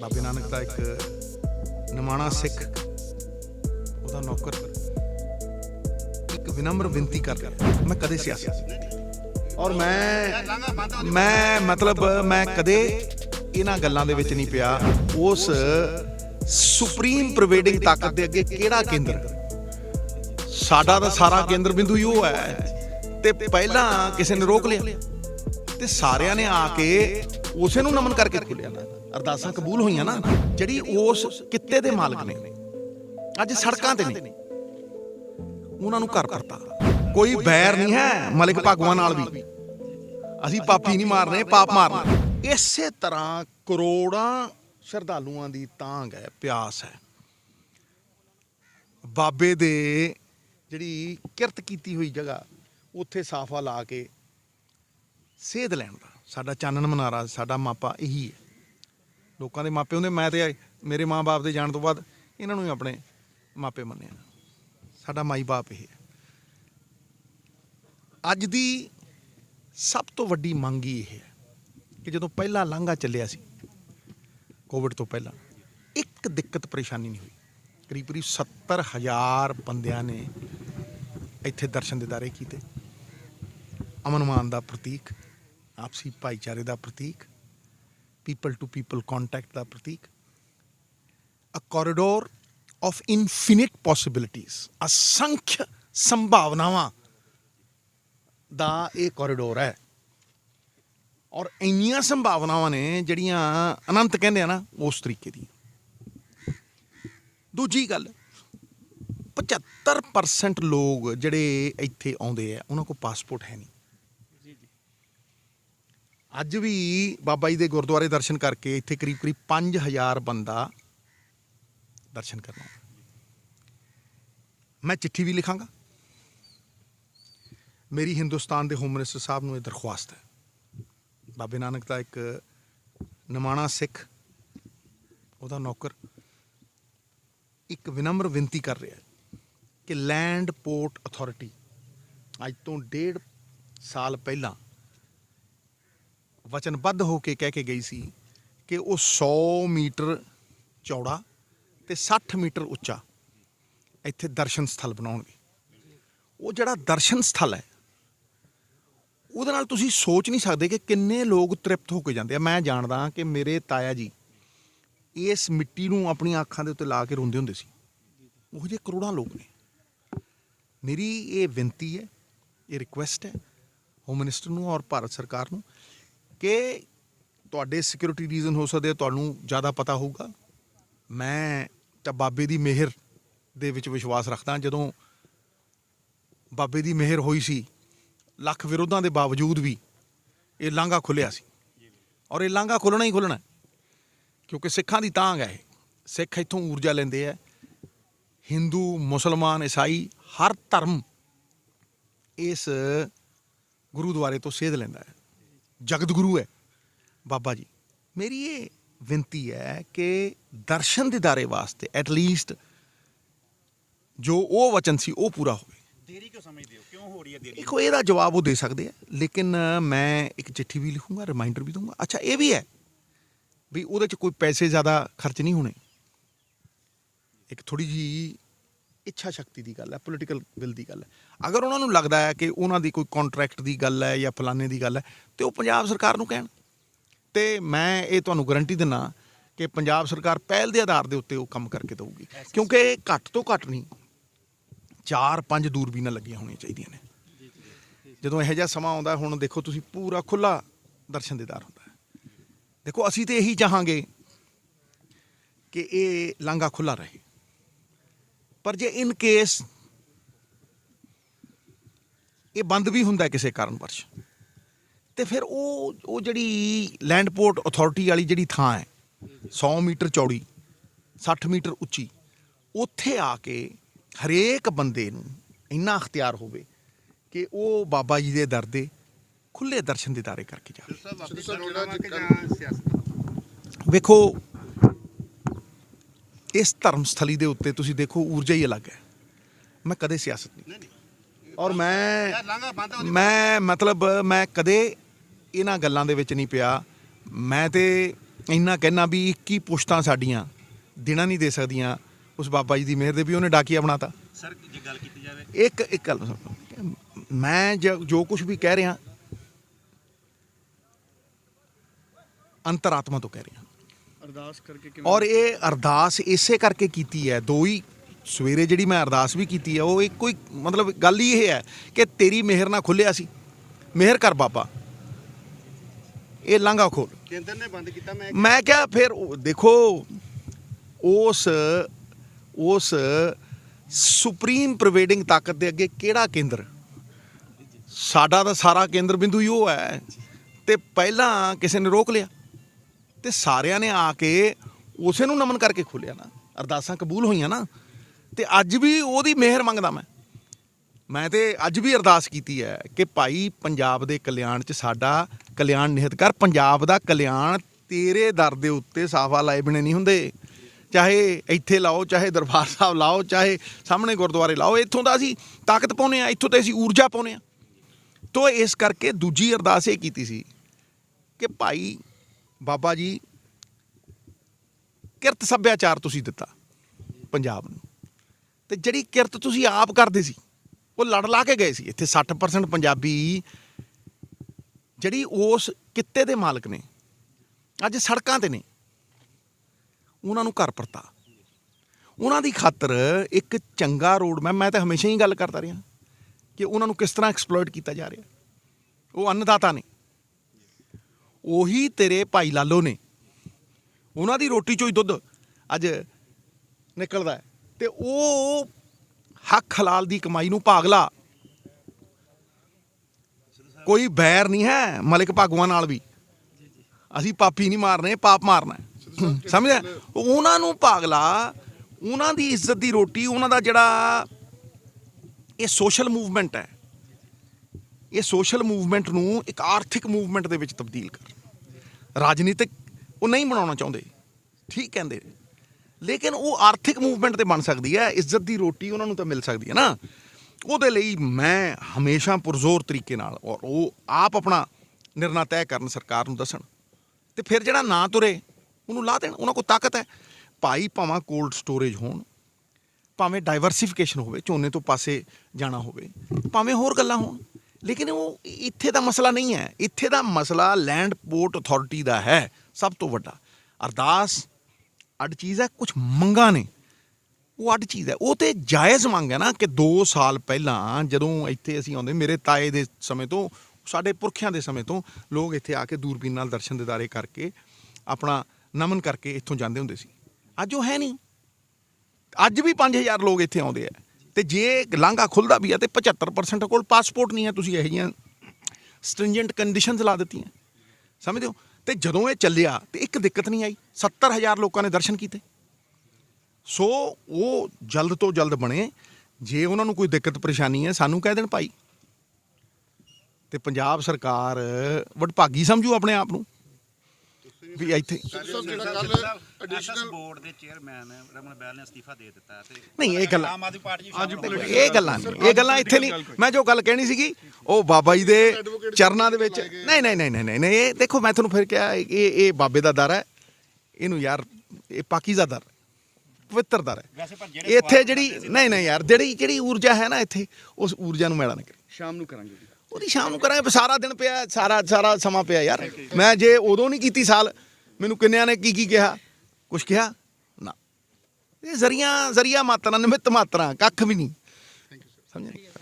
ਬਾਬੇ ਨਾਨਕ ਦਾ ਇੱਕ ਨਿਮਾਣਾ ਸਿੱਖ ਉਹਦਾ ਨੌਕਰ ਇੱਕ ਵਿਨਮਰ ਬੇਨਤੀ ਕਰਦਾ ਮੈਂ ਕਦੇ ਸਿਆਸਤ ਔਰ ਮੈਂ ਮੈਂ ਮਤਲਬ ਮੈਂ ਕਦੇ ਇਹਨਾਂ ਗੱਲਾਂ ਦੇ ਵਿੱਚ ਨਹੀਂ ਪਿਆ। ਉਸ ਸੁਪਰੀਮ ਪ੍ਰਵੇਡਿੰਗ ਤਾਕਤ ਦੇ ਅੱਗੇ ਕਿਹੜਾ ਕੇਂਦਰ? ਸਾਡਾ ਤਾਂ ਸਾਰਾ ਕੇਂਦਰ ਬਿੰਦੂ ਹੀ ਉਹ ਹੈ। ਤੇ ਪਹਿਲਾਂ ਕਿਸੇ ਨੇ ਰੋਕ ਲਿਆ। ਤੇ ਸਾਰਿਆਂ ਨੇ ਆ ਕੇ ਉਸੇ ਨੂੰ ਨਮਨ ਕਰਕੇ ਖੁੱਲਿਆ ਨਾ ਅਰਦਾਸਾਂ ਕਬੂਲ ਹੋਈਆਂ ਨਾ, ਜਿਹੜੀ ਉਸ ਕਿੱਤੇ ਦੇ ਮਾਲਕ ਨੇ। ਅੱਜ ਸੜਕਾਂ ਤੇ ਨੇ ਉਹਨਾਂ ਨੂੰ ਘਰ ਕਰਤਾ ਕੋਈ ਬੈਰ ਨਹੀਂ ਹੈ ਮਲਿਕ ਭਗਵਾਨ ਨਾਲ ਵੀ। ਅਸੀਂ ਪਾਪੀ ਨਹੀਂ ਮਾਰਨੇ, ਪਾਪ ਮਾਰਨਾ। ਇਸੇ ਤਰ੍ਹਾਂ ਕਰੋੜਾਂ ਸ਼ਰਧਾਲੂਆਂ ਦੀ ਤਾਂਗ ਹੈ, ਪਿਆਸ ਹੈ। ਬਾਬੇ ਦੇ ਜਿਹੜੀ ਕਿਰਤ ਕੀਤੀ ਹੋਈ ਜਗ੍ਹਾ, ਉੱਥੇ ਸਾਫਾ ਲਾ ਕੇ ਸੇਧ ਲੈਣ ਦਾ। ਸਾਡਾ ਚਾਨਣ ਮਨਾਰਾ, ਸਾਡਾ ਮਾਪਾ ਇਹੀ ਹੈ। ਲੋਕਾਂ ਦੇ ਮਾਪੇ ਹੁੰਦੇ ਮੈਂ ਤੇ ਮੇਰੇ ਮਾਂ-ਬਾਪ ਦੇ ਜਾਣ ਤੋਂ ਬਾਅਦ ਇਹਨਾਂ ਨੂੰ ਹੀ ਆਪਣੇ ਮਾਪੇ ਮੰਨਿਆ। ਸਾਡਾ ਮਾਈ ਬਾਪ ਇਹ ਅੱਜ ਦੀ ਸਭ ਤੋਂ ਵੱਡੀ ਮੰਗ ਹੀ ਇਹ ਹੈ ਕਿ ਜਦੋਂ ਪਹਿਲਾ ਲਾਂਘਾ ਚੱਲਿਆ ਸੀ ਕੋਵਿਡ ਤੋਂ ਪਹਿਲਾਂ, ਇੱਕ ਦਿੱਕਤ ਪਰੇਸ਼ਾਨੀ ਨਹੀਂ ਹੋਈ। ਕਰੀਬ ਕਰੀਬ 70000 ਬੰਦਿਆਂ ਨੇ ਇੱਥੇ ਦਰਸ਼ਨ ਦਿਦਾਰੇ ਕੀਤੇ। ਅਮਨ ਮਾਨ ਦਾ ਪ੍ਰਤੀਕ, ਆਪਸੀ ਭਾਈਚਾਰੇ ਦਾ ਪ੍ਰਤੀਕ ਪੀਪਲ ਟੂ ਪੀਪਲ ਕੰਟੈਕਟ ਦਾ ਪ੍ਰਤੀਕ a corridor of infinite possibilities ਅਸੰਖ ਸੰਭਾਵਨਾਵਾਂ ਦਾ ਇਹ ਕੋਰੀਡੋਰ ਹੈ ਔਰ ਇੰਨੀਆਂ ਸੰਭਾਵਨਾਵਾਂ ਨੇ ਜਿਹੜੀਆਂ ਅਨੰਤ ਕਹਿੰਦੇ ਆ ਨਾ ਉਸ ਤਰੀਕੇ ਦੀ ਦੂਜੀ ਗੱਲ 75% ਲੋਕ ਜਿਹੜੇ ਇੱਥੇ ਆਉਂਦੇ ਆ ਉਹਨਾਂ ਕੋਲ ਪਾਸਪੋਰਟ ਹੈ ਨਹੀਂ ਅੱਜ ਵੀ ਬਾਬਾ ਜੀ ਦੇ ਗੁਰਦੁਆਰੇ ਦਰਸ਼ਨ ਕਰਕੇ ਇੱਥੇ ਕਰੀਬ ਕਰੀਬ 5000 ਬੰਦਾ ਦਰਸ਼ਨ ਕਰਨਾ ਮੈਂ ਚਿੱਠੀ ਵੀ ਲਿਖਾਂਗਾ। ਮੇਰੀ ਹਿੰਦੁਸਤਾਨ ਦੇ ਹੋਮ ਮਿਨਿਸਟਰ ਸਾਹਿਬ ਨੂੰ ਇਹ ਦਰਖਾਸਤ ਹੈ। ਬਾਬੇ ਨਾਨਕ ਦਾ ਇੱਕ ਨਮਾਣਾ ਸਿੱਖ, ਉਹਦਾ ਨੌਕਰ ਇੱਕ ਵਿਨਮਰ ਬੇਨਤੀ ਕਰ ਰਿਹਾ ਕਿ ਲੈਂਡ ਪੋਰਟ ਅਥਾਰਟੀ ਅੱਜ ਤੋਂ ਡੇਢ ਸਾਲ ਪਹਿਲਾਂ ਵਚਨਬੱਧ ਹੋ ਕੇ ਕਹਿ ਕੇ ਗਈ ਸੀ ਕਿ ਉਹ 100 ਮੀਟਰ ਚੌੜਾ ਤੇ 60 ਮੀਟਰ ਉੱਚਾ ਇੱਥੇ ਦਰਸ਼ਨ ਸਥਲ ਬਣਾਉਣਗੇ। ਉਹ ਜਿਹੜਾ ਦਰਸ਼ਨ ਸਥਲ ਹੈ, ਉਹਦੇ ਨਾਲ ਤੁਸੀਂ ਸੋਚ ਨਹੀਂ ਸਕਦੇ ਕਿ ਕਿੰਨੇ ਲੋਕ ਤ੍ਰਿਪਤ ਹੋ ਕੇ ਜਾਂਦੇ ਆ। ਮੈਂ ਜਾਣਦਾ ਕਿ ਮੇਰੇ ਤਾਇਆ ਜੀ ਇਸ ਮਿੱਟੀ ਨੂੰ ਆਪਣੀਆਂ ਅੱਖਾਂ ਦੇ ਉੱਤੇ ਲਾ ਕੇ ਰੋਂਦੇ ਹੁੰਦੇ ਸੀ। ਉਹ ਜਿਹੇ ਕਰੋੜਾਂ ਲੋਕ ਨੇ। ਮੇਰੀ ਇਹ ਬੇਨਤੀ ਹੈ, ਇਹ ਰਿਕੁਐਸਟ ਹੈ ਹੋਮ ਮਿਨਿਸਟਰ ਨੂੰ ਔਰ ਭਾਰਤ ਸਰਕਾਰ ਨੂੰ ਕਿ ਤੁਹਾਡੇ ਸਿਕਿਉਰਿਟੀ ਰੀਜ਼ਨ ਹੋ ਸਕਦੇ ਤੁਹਾਨੂੰ ਜ਼ਿਆਦਾ ਪਤਾ ਹੋਊਗਾ। ਮੈਂ ਤਾਂ ਬਾਬੇ ਦੀ ਮਿਹਰ ਦੇ ਵਿੱਚ ਵਿਸ਼ਵਾਸ ਰੱਖਦਾ। ਜਦੋਂ ਬਾਬੇ ਦੀ ਮਿਹਰ ਹੋਈ ਸੀ, ਲੱਖ ਵਿਰੋਧਾਂ ਦੇ ਬਾਵਜੂਦ ਵੀ ਇਹ ਲਾਂਘਾ ਖੁੱਲਿਆ ਸੀ। ਔਰ ਇਹ ਲਾਂਘਾ ਖੁੱਲਣਾ ਹੀ ਖੁੱਲਣਾ ਕਿਉਂਕਿ ਸਿੱਖਾਂ ਦੀ ਤਾਂਗ ਹੈ ਇਹ। ਸਿੱਖ ਇੱਥੋਂ ਊਰਜਾ ਲੈਂਦੇ ਆ। ਹਿੰਦੂ, ਮੁਸਲਮਾਨ, ਈਸਾਈ, ਹਰ ਧਰਮ ਇਸ ਗੁਰਦੁਆਰੇ ਤੋਂ ਸੇਧ ਲੈਂਦਾ ਹੈ। ਜਗਤ ਗੁਰੂ ਹੈ। ਬਾਬਾ ਜੀ ਮੇਰੀ ਇਹ ਬੇਨਤੀ ਹੈ ਕਿ ਦਰਸ਼ਨ ਦਿਦਾਰੇ ਵਾਸਤੇ ਐਟ ਲੀਸਟ ਜੋ ਉਹ ਵਚਨ ਸੀ ਉਹ ਪੂਰਾ ਹੋਵੇ। ਦੇਰੀ ਕਿਉਂ ਸਮਝਦੇ ਹੋ? ਕਿਉਂ ਹੋ ਰਹੀ ਹੈ ਦੇਰੀ? ਦੇਖੋ ਇਹਦਾ ਜਵਾਬ ਉਹ ਦੇ ਸਕਦੇ ਆ ਲੇਕਿਨ ਮੈਂ ਇੱਕ ਚਿੱਠੀ ਵੀ ਲਿਖੂੰਗਾ ਰਿਮਾਈਂਡਰ ਵੀ ਦਊਂਗਾ। ਅੱਛਾ ਇਹ ਵੀ ਹੈ ਵੀ ਉਹਦੇ ਚ ਕੋਈ ਪੈਸੇ ਜ਼ਿਆਦਾ ਖਰਚ ਨਹੀਂ ਹੋਣੇ। ਇੱਕ ਥੋੜੀ ਜੀ ਇੱਛਾ ਸ਼ਕਤੀ ਦੀ ਗੱਲ ਹੈ ਪੋਲੀਟੀਕਲ ਵਿਲ ਦੀ ਗੱਲ ਹੈ। ਅਗਰ ਉਹਨਾਂ ਨੂੰ ਲੱਗਦਾ ਹੈ ਕਿ ਉਹਨਾਂ ਦੀ ਕੋਈ ਕੰਟਰੈਕਟ ਦੀ ਗੱਲ ਹੈ ਜਾਂ ਫਲਾਣੇ ਦੀ ਗੱਲ ਹੈ ਤੇ ਉਹ ਪੰਜਾਬ ਸਰਕਾਰ ਨੂੰ ਕਹਿਣ। ਤੇ ਮੈਂ ਇਹ ਤੁਹਾਨੂੰ ਗਾਰੰਟੀ ਦਿੰਨਾ ਕਿ ਪੰਜਾਬ ਸਰਕਾਰ ਪਹਿਲ ਦੇ ਆਧਾਰ ਦੇ ਉੱਤੇ ਉਹ ਕੰਮ ਕਰਕੇ ਦਊਗੀ। ਕਿਉਂਕਿ ਘੱਟ ਤੋਂ ਘੱਟ ਨਹੀਂ ਚਾਰ ਪੰਜ ਦੂਰਬੀਨਾਂ ਲੱਗੀਆਂ ਹੋਣੀਆਂ ਚਾਹੀਦੀਆਂ ਨੇ। ਜਦੋਂ ਇਹੋ ਜਿਹਾ ਸਮਾਂ ਆਉਂਦਾ ਹੁਣ ਦੇਖੋ ਤੁਸੀਂ ਪੂਰਾ ਖੁੱਲਾ ਦਰਸ਼ਨ ਦੀਦਾਰ ਹੁੰਦਾ ਹੈ। ਦੇਖੋ ਅਸੀਂ ਤੇ ਇਹੀ ਚਾਹਾਂਗੇ ਕਿ ਇਹ ਲਾਂਘਾ ਖੁੱਲਾ ਰਹੇ। ਪਰ ਜੇ ਇਨ ਕੇਸ ਇਹ ਬੰਦ ਵੀ ਹੁੰਦਾ ਕਿਸੇ ਕਾਰਨ ਵਰਸ਼। ਤੇ ਫਿਰ ਉਹ ਉਹ ਜਿਹੜੀ ਲੈਂਡ ਪੋਰਟ ਅਥਾਰਟੀ ਵਾਲੀ ਜਿਹੜੀ ਥਾਂ ਹੈ 100 ਮੀਟਰ ਚੌੜੀ 60 ਮੀਟਰ ਉੱਚੀ ਉੱਥੇ ਆ ਕੇ ਹਰੇਕ ਬੰਦੇ ਨੂੰ ਇੰਨਾ ਅਖਤਿਆਰ ਹੋਵੇ ਕਿ ਉਹ ਬਾਬਾ ਜੀ ਦੇ ਦਰ ਦੇ ਖੁੱਲੇ ਦਰਸ਼ਨ ਦਿਦਾਰੇ ਕਰਕੇ ਜਾਵੇ। ਵੇਖੋ ਇਸ ਧਰਮ ਸਥਲੀ ਦੇ ਉੱਤੇ ਤੁਸੀਂ ਦੇਖੋ ਊਰਜਾ ਹੀ ਅਲੱਗ ਹੈ। ਮੈਂ ਕਦੇ ਸਿਆਸਤ ਨਹੀਂ। ਔਰ ਮੈਂ ਮੈਂ ਮਤਲਬ ਮੈਂ ਕਦੇ ਇਹਨਾਂ ਗੱਲਾਂ ਦੇ ਵਿੱਚ ਨਹੀਂ ਪਿਆ। ਮੈਂ ਤੇ ਇੰਨਾ ਕਹਿਣਾ ਵੀ 21 ਪੁਸ਼ਤਾਂ ਸਾਡੀਆਂ ਦਿਨਾਂ ਨਹੀਂ ਦੇ ਸਕਦੀਆਂ। ਉਸ ਬਾਬਾ ਜੀ ਦੀ ਮਿਹਰ ਦੇ ਵੀ ਉਹਨੇ ਡਾਕੀਆ ਬਣਾਤਾ। ਸਰ ਜੇ ਗੱਲ ਕੀਤੀ ਜਾਵੇ। ਇੱਕ ਇੱਕ ਗੱਲ। ਮੈਂ ਜ- ਜੋ ਕੁਝ ਵੀ ਕਹਿ ਰਿਹਾ ਅੰਤਰਾਤਮਾ ਤੋਂ ਕਹਿ ਰਿਹਾ। ਅਰਦਾਸ ਕਰਕੇ ਕਿਵੇਂ ਔਰ ਇਹ ਅਰਦਾਸ ਇਸੇ ਕਰਕੇ ਕੀਤੀ ਹੈ ਦੋ ਹੀ ਸਵੇਰੇ ਜਿਹੜੀ ਮੈਂ ਅਰਦਾਸ ਵੀ ਕੀਤੀ ਹੈ ਉਹ ਇੱਕੋ ਹੀ ਮਤਲਬ ਗੱਲ ਹੀ ਇਹ ਹੈ ਕਿ ਤੇਰੀ ਮਿਹਰ ਨਾਲ ਖੁੱਲਿਆ ਸੀ। ਮਿਹਰ ਕਰ ਬਾਬਾ। ਇਹ ਲਾਂਘਾ ਖੋਲ। ਕੇਂਦਰ ਨੇ ਬੰਦ ਕੀਤਾ ਮੈਂ ਮੈਂ ਕਿਹਾ ਫਿਰ ਦੇਖੋ ਉਸ ਉਸ ਸੁਪਰੀਮ ਪ੍ਰੋਵਾਈਡਿੰਗ ਤਾਕਤ ਦੇ ਅੱਗੇ ਕਿਹੜਾ ਕੇਂਦਰ? ਸਾਡਾ ਤਾਂ ਸਾਰਾ ਕੇਂਦਰ ਬਿੰਦੂ ਹੀ ਉਹ ਹੈ। ਤੇ ਪਹਿਲਾਂ ਕਿਸੇ ਨੇ ਰੋਕ ਲਿਆ। ਤੇ ਸਾਰਿਆਂ ਨੇ ਆ ਕੇ ਉਸੇ ਨੂੰ ਨਮਨ ਕਰਕੇ ਖੋਲਿਆ ਨਾ। ਅਰਦਾਸਾਂ ਕਬੂਲ ਹੋਈਆਂ ਨਾ। ਤੇ ਅੱਜ ਵੀ ਉਹਦੀ ਮਿਹਰ ਮੰਗਦਾ ਮੈਂ। ਮੈਂ ਤੇ ਅੱਜ ਵੀ ਅਰਦਾਸ ਕੀਤੀ ਹੈ ਕਿ ਭਾਈ ਪੰਜਾਬ ਦੇ ਕਲਿਆਣ 'ਚ ਸਾਡਾ ਕਲਿਆਣ ਨਿਹਤ ਕਰ। ਪੰਜਾਬ ਦਾ ਕਲਿਆਣ ਤੇਰੇ ਦਰ ਦੇ ਉੱਤੇ ਸਾਫਾ ਲਾਏ ਬਿਨੇ ਨਹੀਂ ਹੁੰਦੇ। ਚਾਹੇ ਇੱਥੇ ਲਾਓ, ਚਾਹੇ ਦਰਬਾਰ ਸਾਹਿਬ ਲਾਓ, ਚਾਹੇ ਸਾਹਮਣੇ ਗੁਰਦੁਆਰੇ ਲਾਓ, ਇੱਥੋਂ ਦਾ ਅਸੀਂ ਤਾਕਤ ਪਾਉਨੇ ਆ ਇੱਥੋਂ ਤੇ ਅਸੀਂ ਊਰਜਾ ਪਾਉਨੇ ਆ ਤੋ ਇਸ ਕਰਕੇ ਦੂਜੀ ਅਰਦਾਸ ਇਹ ਕੀਤੀ ਸੀ ਕਿ ਭਾਈ ਬਾਬਾ ਜੀ, ਕਿਰਤ ਸੱਭਿਆਚਾਰ ਤੁਸੀਂ ਦਿੱਤਾ ਪੰਜਾਬ ਨੂੰ। ਤੇ ਜਿਹੜੀ ਕਿਰਤ ਤੁਸੀਂ ਆਪ ਕਰਦੇ ਸੀ, ਉਹ ਲੜ ਲਾ ਕੇ ਗਏ ਸੀ। ਇੱਥੇ 60% ਪੰਜਾਬੀ ਜਿਹੜੀ ਉਸ ਕਿੱਤੇ ਦੇ ਮਾਲਕ ਨੇ, ਅੱਜ ਸੜਕਾਂ ਤੇ ਨੇ। ਉਹਨਾਂ ਨੂੰ ਘਰ ਪਰਤਾ। ਉਹਨਾਂ ਦੀ ਖਾਤਰ ਇੱਕ ਚੰਗਾ ਰੋਡ ਮੈਂ ਮੈਂ ਤਾਂ ਹਮੇਸ਼ਾ ਹੀ ਗੱਲ ਕਰਦਾ ਰਿਹਾ ਕਿ ਉਹਨਾਂ ਨੂੰ ਕਿਸ ਤਰ੍ਹਾਂ ਐਕਸਪਲੋਇਟ ਕੀਤਾ ਜਾ ਰਿਹਾ। ਉਹ ਅੰਨਦਾਤਾ ਨੇ। ਉਹੀ ਤੇਰੇ ਭਾਈ ਲਾਲੋ ਨੇ। ਉਹਨਾਂ ਦੀ ਰੋਟੀ ਚੋਂ ਹੀ ਦੁੱਧ ਅੱਜ ਨਿਕਲਦਾ ਹੈ। ਤੇ ਉਹ ਹੱਕ ਹਲਾਲ ਦੀ ਕਮਾਈ ਨੂੰ ਭਾਗਲਾ ਕੋਈ ਬੈਰ ਨਹੀਂ ਹੈ ਮਲਿਕ ਭਾਗਵਾਨ ਨਾਲ ਵੀ। ਅਸੀਂ ਪਾਪੀ ਨਹੀਂ ਮਾਰਨੇ, ਪਾਪ ਮਾਰਨਾ ਸਮਝਿਆ? ਉਹਨਾਂ ਨੂੰ ਭਾਗਲਾ ਉਹਨਾਂ ਦੀ ਇੱਜ਼ਤ ਦੀ ਰੋਟੀ, ਉਹਨਾਂ ਦਾ ਜਿਹੜਾ ਇਹ ਸੋਸ਼ਲ ਮੂਵਮੈਂਟ ਹੈ। ਇਹ ਸੋਸ਼ਲ ਮੂਵਮੈਂਟ ਨੂੰ ਇੱਕ ਆਰਥਿਕ ਮੂਵਮੈਂਟ ਦੇ ਵਿੱਚ ਤਬਦੀਲ ਕਰ। ਰਾਜਨੀਤਿਕ ਉਹ ਨਹੀਂ ਬਣਾਉਣਾ ਚਾਹੁੰਦੇ। ਠੀਕ ਕਹਿੰਦੇ। ਲੇਕਿਨ ਉਹ ਆਰਥਿਕ ਮੂਵਮੈਂਟ ਤੇ ਬਣ ਸਕਦੀ ਹੈ, ਇੱਜ਼ਤ ਦੀ ਰੋਟੀ ਉਹਨਾਂ ਨੂੰ ਤਾਂ ਮਿਲ ਸਕਦੀ ਹੈ ਨਾ। ਉਹਦੇ ਲਈ ਮੈਂ ਹਮੇਸ਼ਾ ਪੁਰਜ਼ੋਰ ਤਰੀਕੇ ਨਾਲ ਔਰ ਉਹ ਆਪ ਆਪਣਾ ਨਿਰਣਾ ਤੈਅ ਕਰਨ ਸਰਕਾਰ ਨੂੰ ਦੱਸਣ। ਤੇ ਫਿਰ ਜਿਹੜਾ ਨਾ ਤੁਰੇ, ਉਹਨੂੰ ਲਾ ਦੇਣ, ਉਹਨਾਂ ਕੋਲ ਤਾਕਤ ਹੈ। ਭਾਈ ਭਾਵਾਂ ਕੋਲਡ ਸਟੋਰੇਜ ਹੋਣ, ਭਾਵੇਂ ਡਾਈਵਰਸਿਫਿਕੇਸ਼ਨ ਹੋਵੇ, ਝੋਨੇ ਤੋਂ ਪਾਸੇ ਜਾਣਾ ਹੋਵੇ, ਭਾਵੇਂ ਹੋਰ ਗੱਲਾਂ ਹੋਣ। ਲੇਕਿਨ ਉਹ ਇੱਥੇ ਦਾ ਮਸਲਾ ਨਹੀਂ ਹੈ। ਇੱਥੇ ਦਾ ਮਸਲਾ ਲੈਂਡ ਪੋਰਟ ਅਥਾਰਟੀ ਦਾ ਹੈ, ਸਭ ਤੋਂ ਵੱਡਾ। ਅਰਦਾਸ ਅੱਡ ਚੀਜ਼ ਹੈ ਕੁਝ ਮੰਗਾਂ ਨੇ। ਉਹ ਅੱਡ ਚੀਜ਼ ਹੈ। ਉਹ ਤੇ ਜਾਇਜ਼ ਮੰਗ ਹੈ ਨਾ ਕਿ 2 ਸਾਲ ਪਹਿਲਾਂ ਜਦੋਂ ਇੱਥੇ ਅਸੀਂ ਆਉਂਦੇ, ਮੇਰੇ ਤਾਏ ਦੇ ਸਮੇਂ ਤੋਂ, ਸਾਡੇ ਪੁਰਖਿਆਂ ਦੇ ਸਮੇਂ ਤੋਂ ਲੋਕ ਇੱਥੇ ਆ ਕੇ ਦੂਰਬੀਨ ਨਾਲ ਦਰਸ਼ਨ ਦਿਦਾਰੇ ਕਰਕੇ ਆਪਣਾ ਨਮਨ ਕਰਕੇ ਇੱਥੋਂ ਜਾਂਦੇ ਹੁੰਦੇ ਸੀ। ਅੱਜ ਉਹ ਹੈ ਨਹੀਂ। ਅੱਜ ਵੀ 5000 ਲੋਕ ਇੱਥੇ ਆਉਂਦੇ ਆ। ਤੇ ਜੇ ਲਾਂਘਾ ਖੁੱਲਦਾ ਵੀ ਆ ਤੇ 75% ਕੋਲ ਪਾਸਪੋਰਟ ਨਹੀਂ ਹੈ। ਤੁਸੀਂ ਇਹੋ ਜਿਹੀਆਂ ਸਟ੍ਰਿੰਜੈਂਟ ਕੰਡੀਸ਼ਨਸ ਲਾ ਦਿੱਤੀਆਂ। ਸਮਝਦੇ ਹੋ? ਤੇ ਜਦੋਂ ਇਹ ਚੱਲਿਆ ਤੇ ਇੱਕ ਦਿੱਕਤ ਨਹੀਂ ਆਈ। 70000 ਲੋਕਾਂ ਨੇ ਦਰਸ਼ਨ ਕੀਤੇ। ਸੋ ਉਹ ਜਲਦ ਤੋਂ ਜਲਦ ਬਣੇ। ਜੇ ਉਹਨਾਂ ਨੂੰ ਕੋਈ ਦਿੱਕਤ ਪਰੇਸ਼ਾਨੀ ਹੈ, ਸਾਨੂੰ ਕਹਿ ਦੇਣ ਭਾਈ। ਤੇ ਪੰਜਾਬ ਸਰਕਾਰ ਵਡਭਾਗੀ ਸਮਝੂ ਆਪਣੇ ਆਪ ਨੂੰ। ਵੀ ਇੱਥੇ ਸਾਹਿਬ ਜਿਹੜਾ ਕੱਲ ਐਡਿਸ਼ਨਲ ਐਡੀਸ਼ਨਲ ਬੋਰਡ ਦੇ ਚੇਅਰਮੈਨ ਰਮਨ ਬੈਲ ਨੇ ਅਸਤੀਫਾ ਦੇ ਦਿੱਤਾ ਤੇ ਨਹੀਂ, ਇਹ ਗੱਲਾਂ- ਆਮ ਆਦਮੀ ਪਾਰਟੀ ਚ ਅੱਜ। ਇਹ ਗੱਲਾਂ ਨਹੀਂ ਇਹ ਗੱਲਾਂ ਇੱਥੇ ਨਹੀਂ। ਮੈਂ ਜੋ ਗੱਲ ਕਹਿਣੀ ਸੀਗੀ ਉਹ ਬਾਬਾ ਜੀ ਦੇ ਚਰਨਾਂ ਦੇ ਵਿੱਚ ਨਹੀਂ ਨਹੀਂ ਨਹੀਂ ਨਹੀਂ ਨਹੀਂ ਇਹ ਦੇਖੋ ਮੈਂ ਤੁਹਾਨੂੰ ਫਿਰ ਕਿਹਾ ਇਹ ਇਹ ਬਾਬੇ ਦਾ ਦਰ ਹੈ। ਇਹਨੂੰ ਯਾਰ ਇਹ ਪਾਕੀਜ਼ਾ ਦਰ ਪਵਿੱਤਰ ਦਰ ਹੈ। ਵੈਸੇ ਪਰ ਜਿਹੜੇ ਇੱਥੇ ਜਿਹੜੀ ਨਹੀਂ ਨਹੀਂ ਯਾਰ ਜਿਹੜੀ ਜਿਹੜੀ ਊਰਜਾ ਹੈ ਨਾ ਇੱਥੇ ਉਸ ਊਰਜਾ ਨੂੰ ਮੈਲਾ ਨਾ ਕਰੇ ਸ਼ਾਮ ਨੂੰ ਕਰਾਂਗੇ ਉਹਦੀ ਸ਼ਾਮ ਨੂੰ ਕਰਾਂਗੇ ਸਾਰਾ ਦਿਨ ਪਿਆ ਸਾਰਾ ਸਾਰਾ ਸਮਾਂ ਪਿਆ ਯਾਰ। ਮੈਂ ਜੇ ਉਦੋਂ ਨਹੀਂ ਕੀਤੀ ਸਾਲ ਮੈਨੂੰ ਕਿੰਨਿਆਂ ਨੇ ਕੀ ਕੀ ਕਿਹਾ? ਕੁਛ ਕਿਹਾ? ਨਾ। ਇਹ ਜ਼ਰੀਆ ਜ਼ਰੀਆ ਮਾਤਰਾ ਨਿਮਿਤ ਮਾਤਰਾ ਕੱਖ ਵੀ ਨਹੀਂ। ਸਮਝਿਆ?